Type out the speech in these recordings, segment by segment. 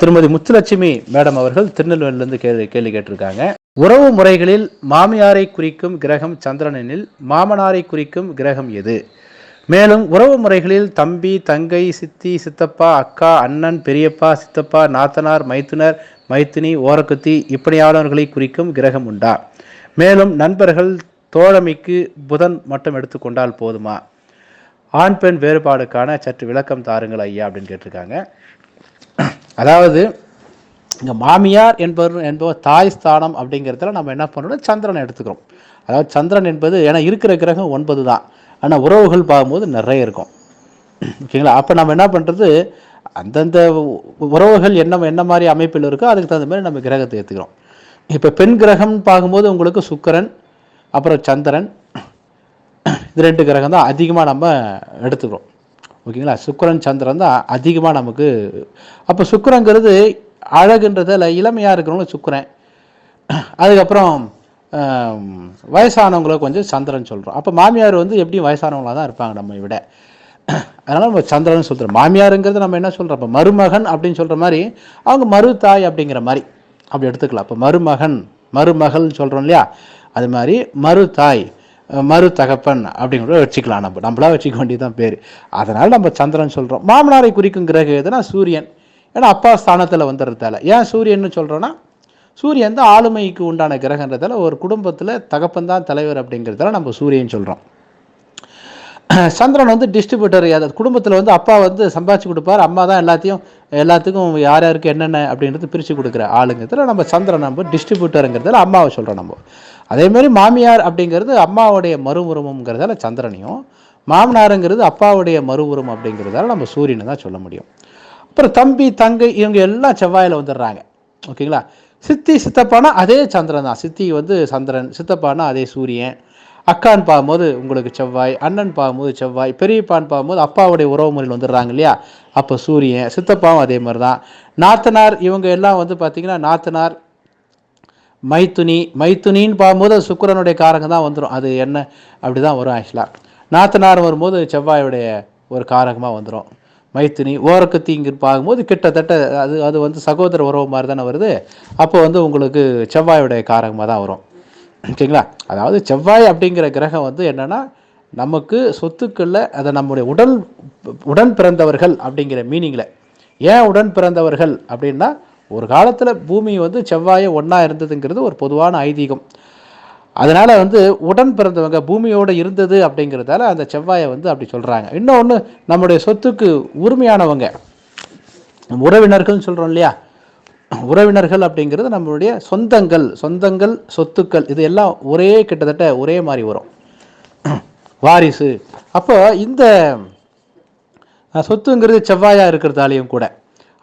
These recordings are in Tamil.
திருமதி முத்துலட்சுமி மேடம் அவர்கள் திருநெல்வேலியிலிருந்து கேள்வி கேள்வி கேட்டிருக்காங்க. உறவு முறைகளில் மாமியாரை குறிக்கும் கிரகம் சந்திரனெனில் மாமனாரை குறிக்கும் கிரகம் எது? மேலும் உறவு முறைகளில் தம்பி தங்கை சித்தி சித்தப்பா அக்கா அண்ணன் பெரியப்பா சித்தப்பா நாத்தனார் மைத்துனர் மைத்தினி ஓரக்குத்தி இப்படியானவர்களை குறிக்கும் கிரகம் உண்டா? மேலும் நண்பர்கள் தோழமைக்கு புதன் மட்டும் எடுத்துக்கொண்டால் போதுமா? ஆண் பெண் வேறுபாடுக்கான சற்று விளக்கம் தாருங்கள் ஐயா அப்படின்னு கேட்டிருக்காங்க. அதாவது இங்கே மாமியார் என்பவர் என்பவர் தாய் ஸ்தானம் அப்படிங்கிறதுல நம்ம என்ன பண்ணணும் சந்திரனை எடுத்துக்கிறோம். அதாவது சந்திரன் என்பது ஏன்னா இருக்கிற கிரகம் ஒன்பது தான் ஆனால் உறவுகள் பார்க்கும்போது நிறைய இருக்கும். ஓகேங்களா? அப்போ நம்ம என்ன பண்ணுறது அந்தந்த உறவுகள் என்ன என்ன மாதிரி அமைப்பில் இருக்கோ அதுக்கு தகுந்த மாதிரி நம்ம கிரகத்தை ஏற்றுக்கிறோம் இப்போ பெண் கிரகம்னு பார்க்கும்போது உங்களுக்கு சுக்கரன் அப்புறம் சந்திரன். இது ரெண்டு கிரகம் தான் அதிகமாக நம்ம எடுத்துக்கிறோம். ஓகேங்களா? சுக்கரன் சந்திரன் தான் அதிகமாக நமக்கு அப்போ சுக்கரங்கிறது அழகுன்றதில் இளமையாக இருக்கிறவங்க சுக்கரன். அதுக்கப்புறம் வயசானவங்கள கொஞ்சம் சந்திரன் சொல்கிறோம் அப்போ மாமியார் வந்து எப்படியும் வயசானவங்களாக தான் இருப்பாங்க நம்ம விட அதனால் நம்ம சந்திரன் சொல்கிறோம் மாமியாருங்கிறது நம்ம என்ன சொல்கிறோம் அப்போ மருமகன் அப்படின்னு சொல்கிற மாதிரி அவங்க மறு தாய் அப்படிங்கிற மாதிரி. அப்படி எடுத்துக்கலாம். இப்போ மருமகன் மருமகள்னு சொல்கிறோம் இல்லையா? அது மாதிரி மறு தாய். மறு தகப்பன் அப்படிங்கிற வச்சுக்கலாம் நம்ம. நம்மளா வச்சுக்க வேண்டியதான் பேர். அதனால் நம்ம சந்திரன் சொல்கிறோம் மாமனாரை குறிக்கும் கிரகம் எதுனா சூரியன். ஏன்னா அப்பா ஸ்தானத்தில் வந்துடுறதால ஏன் சூரியன்னு சொல்கிறோன்னா சூரியன் தான் ஆளுமைக்கு உண்டான கிரகன்றதால ஒரு குடும்பத்தில் தகப்பன் தான் தலைவர் அப்படிங்கிறதால நம்ம சூரியன் சொல்கிறோம் சந்திரன் வந்து டிஸ்ட்ரிபியூட்டர் அதாவது குடும்பத்தில் வந்து அப்பா வந்து சம்பாதிச்சு கொடுப்பார். அம்மா தான் எல்லாத்தையும் எல்லாத்துக்கும் யார் யாருக்கு என்னென்ன அப்படின்றது பிரித்து கொடுக்குற ஆளுங்கிறதுல நம்ம சந்திரன் நம்ம டிஸ்ட்ரிபியூட்டருங்கிறதுல அம்மாவை சொல்கிறோம் நம்ம. அதேமாரி மாமியார் அப்படிங்கிறது அம்மாவுடைய மறுஉருவம்ங்கிறதால சந்திரனையும் மாமனாருங்கிறது அப்பாவுடைய மறுஉருவம் அப்படிங்கிறதால நம்ம சூரியனை தான் சொல்ல முடியும். அப்புறம் தம்பி தங்கை இவங்க எல்லாம் செவ்வாயில் வந்துடுறாங்க. ஓகேங்களா? சித்தி சித்தப்பானா அதே சந்திரன் தான். சித்தி வந்து சந்திரன் சித்தப்பானா அதே சூரியன். அக்கான்னு பார்க்கும்போது உங்களுக்கு செவ்வாய் அண்ணன் பார்க்கும்போது செவ்வாய் பெரியப்பான்னு பார்க்கும்போது அப்பாவுடைய உறவு முறையில் வந்துடுறாங்க இல்லையா? அப்போ சூரியன் சித்தப்பாவும் அதே மாதிரி தான். நாத்தனார் இவங்க எல்லாம் வந்து பார்த்திங்கன்னா நாத்தனார் மைத்துனி மைத்துனின்னு பார்க்கும்போது அது சுக்கிரனுடைய காரகம் தான் வந்துடும் அது என்ன? அப்படி தான் வரும் ஆக்சுவலாக நாத்தனார் வரும்போது செவ்வாயுடைய ஒரு காரகமாக வந்துடும் மைத்துனி தீங்கு பார்க்கும்போது கிட்டத்தட்ட அது அது வந்து சகோதர உறவு மாதிரி தானே வருது. அப்போ வந்து உங்களுக்கு செவ்வாயுடைய காரகமாக தான் வரும். ஓகேங்களா? அதாவது செவ்வாய் அப்படிங்கிற கிரகம் வந்து என்னென்னா நமக்கு சொத்துக்களில் அதை நம்முடைய உடல் உடன் பிறந்தவர்கள் அப்படிங்கிற மீனிங்கில் ஏன் உடன் பிறந்தவர்கள் அப்படின்னா ஒரு காலத்தில் பூமி வந்து செவ்வாயை ஒன்றா இருந்ததுங்கிறது ஒரு பொதுவான ஐதீகம். அதனால் வந்து உடன் பிறந்தவங்க பூமியோடு இருந்தது அப்படிங்கிறதால அந்த செவ்வாயை வந்து அப்படி சொல்கிறாங்க இன்னொன்று நம்முடைய சொத்துக்கு உரிமையானவங்க உறவினர்கள்னு சொல்கிறோம் இல்லையா? உறவினர்கள் அப்படிங்கிறது நம்மளுடைய சொந்தங்கள் சொந்தங்கள் சொத்துக்கள் இது எல்லாம் ஒரே கிட்டத்தட்ட ஒரே மாதிரி வரும். வாரிசு. அப்போ இந்த சொத்துங்கிறது செவ்வாயாக இருக்கிறதாலையும் கூட.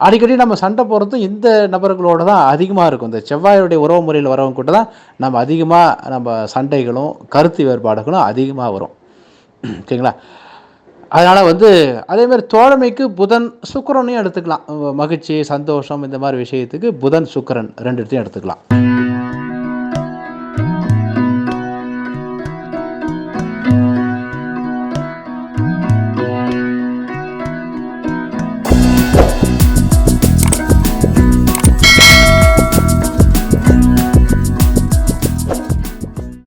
அடிக்கடி நம்ம சண்டை போடுறதும் இந்த நபர்களோட தான் அதிகமாக இருக்கும். இந்த செவ்வாயுடைய உறவு முறையில் வரவங்க கூட தான் நம்ம அதிகமாக நம்ம சண்டைகளும் கருத்து வேறுபாடுகளும் அதிகமாக வரும். ஓகேங்களா அதனால் வந்து அதே மாதிரி தோழமைக்கு புதன் சுக்கரனையும் எடுத்துக்கலாம். மகிழ்ச்சி சந்தோஷம் இந்த மாதிரி விஷயத்துக்கு புதன் சுக்கரன் ரெண்டு இடத்தையும் எடுத்துக்கலாம்.